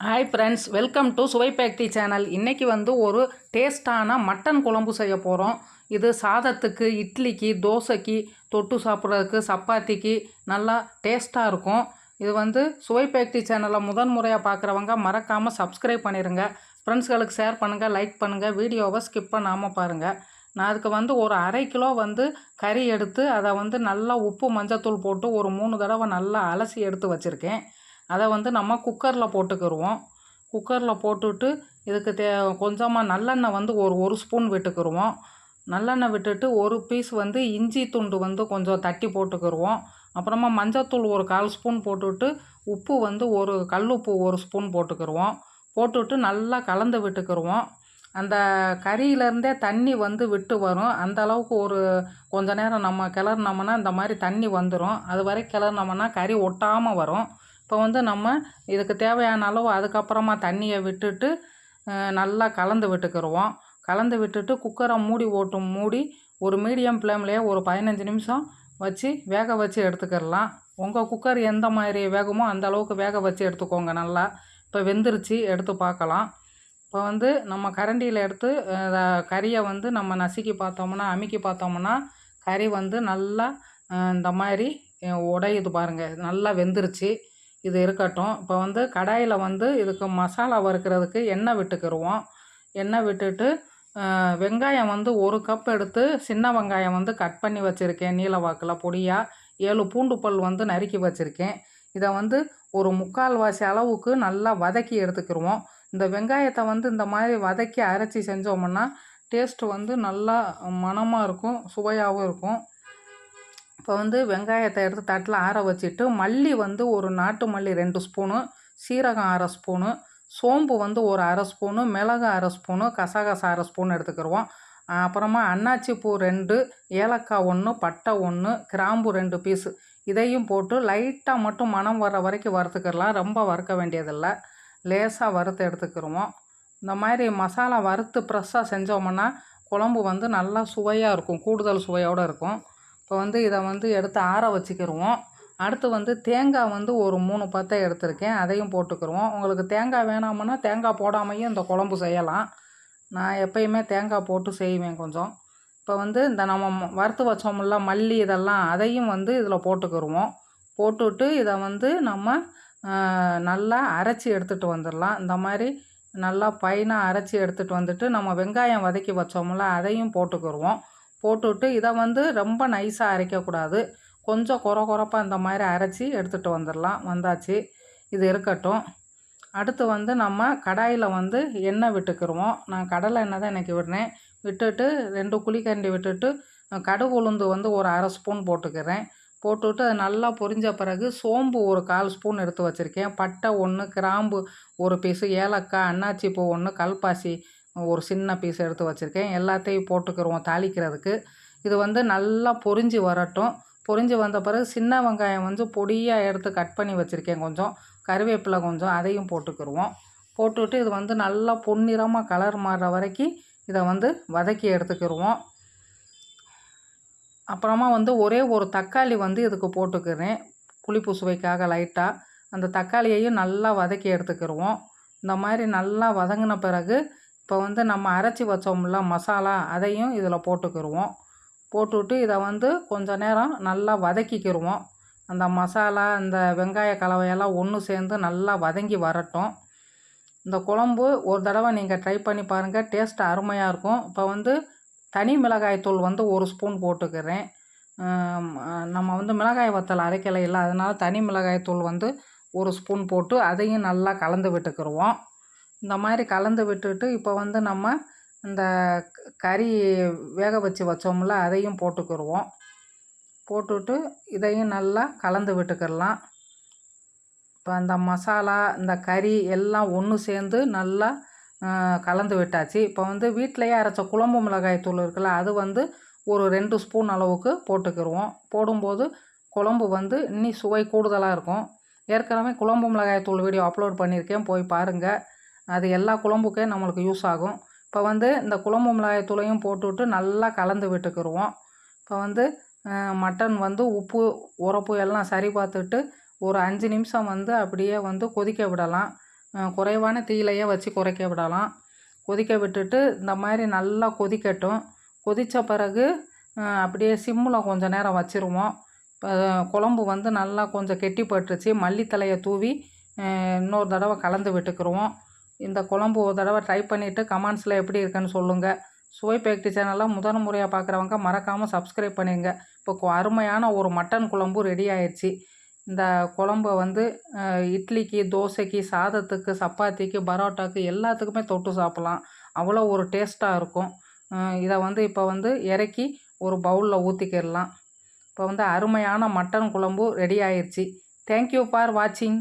Hi friends welcome to சுவை பேக்டி channel இன்றைக்கி வந்து ஒரு டேஸ்டான மட்டன் குழம்பு செய்ய போகிறோம் இது சாதத்துக்கு இட்லிக்கு தோசைக்கு தொட்டு சாப்பிட்றதுக்கு சப்பாத்திக்கு நல்லா டேஸ்ட்டாக இருக்கும். இது வந்து சுவை பேக்டி சேனலை முதன் முறையாக பார்க்குறவங்க மறக்காமல் சப்ஸ்கிரைப் பண்ணிடுங்க ஃப்ரெண்ட்ஸ்களுக்கு ஷேர் பண்ணுங்கள் லைக் பண்ணுங்கள் வீடியோவை ஸ்கிப் பண்ணாமல் பாருங்கள் நான் அதுக்கு வந்து ஒரு அரை கிலோ வந்து கறி எடுத்து அதை வந்து நல்லா உப்பு மஞ்சத்தூள் போட்டு ஒரு மூணு தடவை நல்லா அலசி எடுத்து வச்சுருக்கேன். அதை வந்து நம்ம குக்கரில் போட்டுக்கிருவோம். குக்கரில் போட்டுட்டு இதுக்கு தே கொஞ்சமாக நல்லெண்ணெய் வந்து ஒரு ஒரு ஸ்பூன் விட்டுக்கிருவோம். நல்லெண்ணெய் விட்டுட்டு ஒரு பீஸ் வந்து இஞ்சி துண்டு வந்து கொஞ்சம் தட்டி போட்டுக்கிருவோம். அப்புறமா மஞ்சத்தூள் ஒரு கால் ஸ்பூன் போட்டுவிட்டு உப்பு வந்து ஒரு கல் உப்பு ஒரு ஸ்பூன் போட்டுக்கிருவோம். போட்டுவிட்டு நல்லா கலந்து விட்டுக்கிருவோம். அந்த கறியிலேருந்தே தண்ணி வந்து விட்டு வரும். அந்த அளவுக்கு ஒரு கொஞ்ச நேரம் நம்ம கிளறினோம்னா இந்த மாதிரி தண்ணி வந்துடும் அது வரை கிளறினோம்னா கறி ஒட்டாமல் வரும். இப்போ வந்து நம்ம இதுக்கு தேவையான அளவு அதுக்கப்புறமா தண்ணியை விட்டுட்டு நல்லா கலந்து விட்டுக்கிடுவோம் கலந்து விட்டுட்டு குக்கரை மூடி ஓட்டும் மூடி ஒரு மீடியம் ஃப்ளேம்லேயே ஒரு பதினஞ்சு நிமிஷம் வச்சு வேக வச்சு எடுத்துக்கிடலாம். உங்கள் குக்கர் எந்த மாதிரி வேகமோ அந்த அளவுக்கு வேக வச்சு எடுத்துக்கோங்க நல்லா. இப்போ வெந்துருச்சு எடுத்து பார்க்கலாம். இப்போ வந்து நம்ம கரண்டியில் எடுத்து கறியை வந்து நம்ம நசுக்கி பார்த்தோம்னா அமுக்கி பார்த்தோம்னா கறி வந்து நல்லா இந்த மாதிரி உடையுது பாருங்கள் நல்லா வெந்துருச்சு. இது இருக்கட்டும். இப்போ வந்து கடாயில் வந்து இதுக்கு மசாலா வறுக்கிறதுக்கு எண்ணெய் விட்டுக்கிடுவோம் எண்ணெய் விட்டுட்டு வெங்காயம் வந்து ஒரு கப் எடுத்து சின்ன வெங்காயம் வந்து கட் பண்ணி வச்சுருக்கேன். நீல வாக்கில் பொடியாக ஏழு பூண்டு பல் வந்து நறுக்கி வச்சுருக்கேன். இதை வந்து ஒரு முக்கால் வாசி அளவுக்கு நல்லா வதக்கி எடுத்துக்கிடுவோம் இந்த வெங்காயத்தை வந்து இந்த மாதிரி வதக்கி அரைச்சி செஞ்சோம்னா டேஸ்ட்டு வந்து நல்லா மணமாக இருக்கும் சுவையாகவும் இருக்கும். இப்போ வந்து வெங்காயத்தை எடுத்து தட்டில் ஆற வச்சுட்டு மல்லி வந்து ஒரு நாட்டு மல்லி ரெண்டு ஸ்பூனு சீரகம் அரை ஸ்பூனு சோம்பு வந்து ஒரு அரை ஸ்பூனு மிளகு அரை ஸ்பூனு கசகசா அரை ஸ்பூன் எடுத்துக்கிடுவோம் அப்புறமா அன்னாச்சி பூ ரெண்டு ஏலக்காய் ஒன்று பட்டை ஒன்று கிராம்பு ரெண்டு பீஸு இதையும் போட்டு லைட்டாக மட்டும் மனம் வர வரைக்கும் வறுத்துக்கிடலாம். ரொம்ப வறுக்க வேண்டியதில்லை. லேசாக வறுத்து எடுத்துக்கிடுவோம் இந்த மாதிரி மசாலா வறுத்து ப்ரெஷ்ஷாக செஞ்சோம்னா குழம்பு வந்து நல்லா சுவையாக இருக்கும். கூடுதல் சுவையோடு இருக்கும். இப்போ வந்து இதை வந்து எடுத்து ஆற வச்சுக்கிடுவோம் அடுத்து வந்து தேங்காய் வந்து ஒரு மூணு பத்தை எடுத்திருக்கேன். அதையும் போட்டுக்கிடுவோம் உங்களுக்கு தேங்காய் வேணாமுன்னா தேங்காய் போடாமையும் இந்த குழம்பு செய்யலாம். நான் எப்பயுமே தேங்காய் போட்டு செய்வேன் கொஞ்சம். இப்போ வந்து இந்த நம்ம வறுத்து வச்சோம்ல மல்லி இதெல்லாம் அதையும் வந்து இதில் போட்டுக்கிடுவோம் போட்டுவிட்டு இதை வந்து நம்ம நல்லா அரைச்சி எடுத்துகிட்டு வந்துடலாம். இந்த மாதிரி நல்லா பைனாக அரைச்சி எடுத்துகிட்டு வந்துட்டு நம்ம வெங்காயம் வதக்கி வச்சோம்ல அதையும் போட்டுக்கிடுவோம் போட்டுவிட்டு இதை வந்து ரொம்ப நைஸாக அரைக்கக்கூடாது. கொஞ்சம் குறை குறப்பாக இந்த மாதிரி அரைச்சி எடுத்துகிட்டு வந்துடலாம் வந்தாச்சு. இது இருக்கட்டும். அடுத்து வந்து நம்ம கடாயில் வந்து எண்ணெய் விட்டுக்கிருவோம். நான் கடலை எண்ணெய் தான் எனக்கு விடுறேன். விட்டுட்டு ரெண்டு குழிக்கண்டி விட்டுட்டு கடுகு உளுந்து வந்து ஒரு அரை ஸ்பூன் போட்டுக்கிறேன். போட்டுவிட்டு அது நல்லா பொரிஞ்ச பிறகு சோம்பு ஒரு கால் ஸ்பூன் எடுத்து வச்சுருக்கேன். பட்டை ஒன்று கிராம்பு ஒரு பீஸு ஏலக்காய் அன்னாச்சி பூ ஒன்று கல்பாசி ஒரு சின்ன பீஸ் எடுத்து வச்சுருக்கேன். எல்லாத்தையும் போட்டுக்கிருவோம் தாளிக்கிறதுக்கு. இது வந்து நல்லா பொரிஞ்சு வரட்டும். பொரிஞ்சு வந்த பிறகு சின்ன வெங்காயம் வந்து பொடியாக எடுத்து கட் பண்ணி வச்சுருக்கேன் கொஞ்சம். கருவேப்பிலை கொஞ்சம் அதையும் போட்டுக்கிருவோம். போட்டுவிட்டு இது வந்து நல்லா பொன்னிறமாக கலர் மாறுற வரைக்கும் இதை வந்து வதக்கி எடுத்துக்கிடுவோம் அப்புறமா வந்து ஒரே ஒரு தக்காளி வந்து இதுக்கு போட்டுக்கிறேன். புளிப்பு சுவைக்காக லைட்டாக அந்த தக்காளியையும் நல்லா வதக்கி எடுத்துக்கிடுவோம் இந்த மாதிரி நல்லா வதங்கின பிறகு இப்போ வந்து நம்ம அரைச்சி வச்சோம்ல மசாலா அதையும் இதில் போட்டுக்கிடுவோம் போட்டுவிட்டு இதை வந்து கொஞ்சம் நேரம் நல்லா வதக்கிக்கிடுவோம் அந்த மசாலா இந்த வெங்காய கலவையெல்லாம் ஒன்று சேர்ந்து நல்லா வதங்கி வரட்டும். இந்த குழம்பு ஒரு தடவை நீங்கள் ட்ரை பண்ணி பாருங்கள் டேஸ்ட் அருமையாக இருக்கும். இப்போ வந்து தனி மிளகாய்த்தூள் வந்து ஒரு ஸ்பூன் போட்டுக்கிறேன். நம்ம வந்து மிளகாய் வத்தல் அரைக்கலை இல்லை அதனால் தனி மிளகாய்த்தூள் வந்து ஒரு ஸ்பூன் போட்டு அதையும் நல்லா கலந்து விட்டுக்கிடுவோம் இந்த மாதிரி கலந்து விட்டுட்டு இப்போ வந்து நம்ம இந்த கறி வேக வச்சு வச்சோம்ல அதையும் போட்டுக்கிடுவோம் போட்டுவிட்டு இதையும் நல்லா கலந்து விட்டுக்கிடலாம். இப்போ அந்த மசாலா இந்த கறி எல்லாம் ஒன்று சேர்ந்து நல்லா கலந்து விட்டாச்சு. இப்போ வந்து வீட்டிலையே அரைச்ச குழம்பு மிளகாய் தூள் இருக்குல்ல அது வந்து ஒரு ரெண்டு ஸ்பூன் அளவுக்கு போட்டுக்கிடுவோம் போடும்போது குழம்பு வந்து இன்னி சுவை கூடுதலாக இருக்கும். ஏற்கனவே குழம்பு மிளகாய் தூள் வீடியோ அப்லோட் பண்ணியிருக்கேன் போய் பாருங்கள் அது எல்லா குழம்புக்கே நம்மளுக்கு யூஸ் ஆகும். இப்போ வந்து இந்த குழம்பு மிளகாய் தூளையும் போட்டுவிட்டு நல்லா கலந்து விட்டுக்கிடுவோம் இப்போ வந்து மட்டன் வந்து உப்பு உரப்பு எல்லாம் சரி பார்த்துட்டு ஒரு அஞ்சு நிமிஷம் வந்து அப்படியே வந்து கொதிக்க விடலாம். குறைவான தீயிலையே வச்சு குறைக்க விடலாம். கொதிக்க விட்டுட்டு இந்த மாதிரி நல்லா கொதிக்கட்டும். கொதித்த பிறகு அப்படியே சிம்மில் கொஞ்சம் நேரம் வச்சுருவோம். குழம்பு வந்து நல்லா கொஞ்சம் கெட்டி பட்டுருச்சு மல்லித்தலையை தூவி இன்னொரு தடவை கலந்து விட்டுக்குருவோம். இந்த குழம்பு ஒரு தடவை ட்ரை பண்ணிவிட்டு கமெண்ட்ஸில் எப்படி இருக்குன்னு சொல்லுங்கள் சுவை பேக்டி சேனலில் முதல் முறையாக பார்க்குறவங்க மறக்காமல் சப்ஸ்கிரைப் பண்ணிடுங்க இப்போ அருமையான ஒரு மட்டன் குழம்பு ரெடி ஆயிடுச்சு இந்த குழம்ப வந்து இட்லிக்கு தோசைக்கு சாதத்துக்கு சப்பாத்திக்கு பரோட்டாக்கு எல்லாத்துக்குமே தொட்டு சாப்பிட்லாம். அவ்வளோ ஒரு டேஸ்ட்டாக இருக்கும். இதை வந்து இப்போ வந்து இறக்கி ஒரு பவுலில் ஊற்றிக்கிடலாம் இப்போ வந்து அருமையான மட்டன் குழம்பு ரெடி ஆயிடுச்சு தேங்க்யூ ஃபார் வாட்சிங்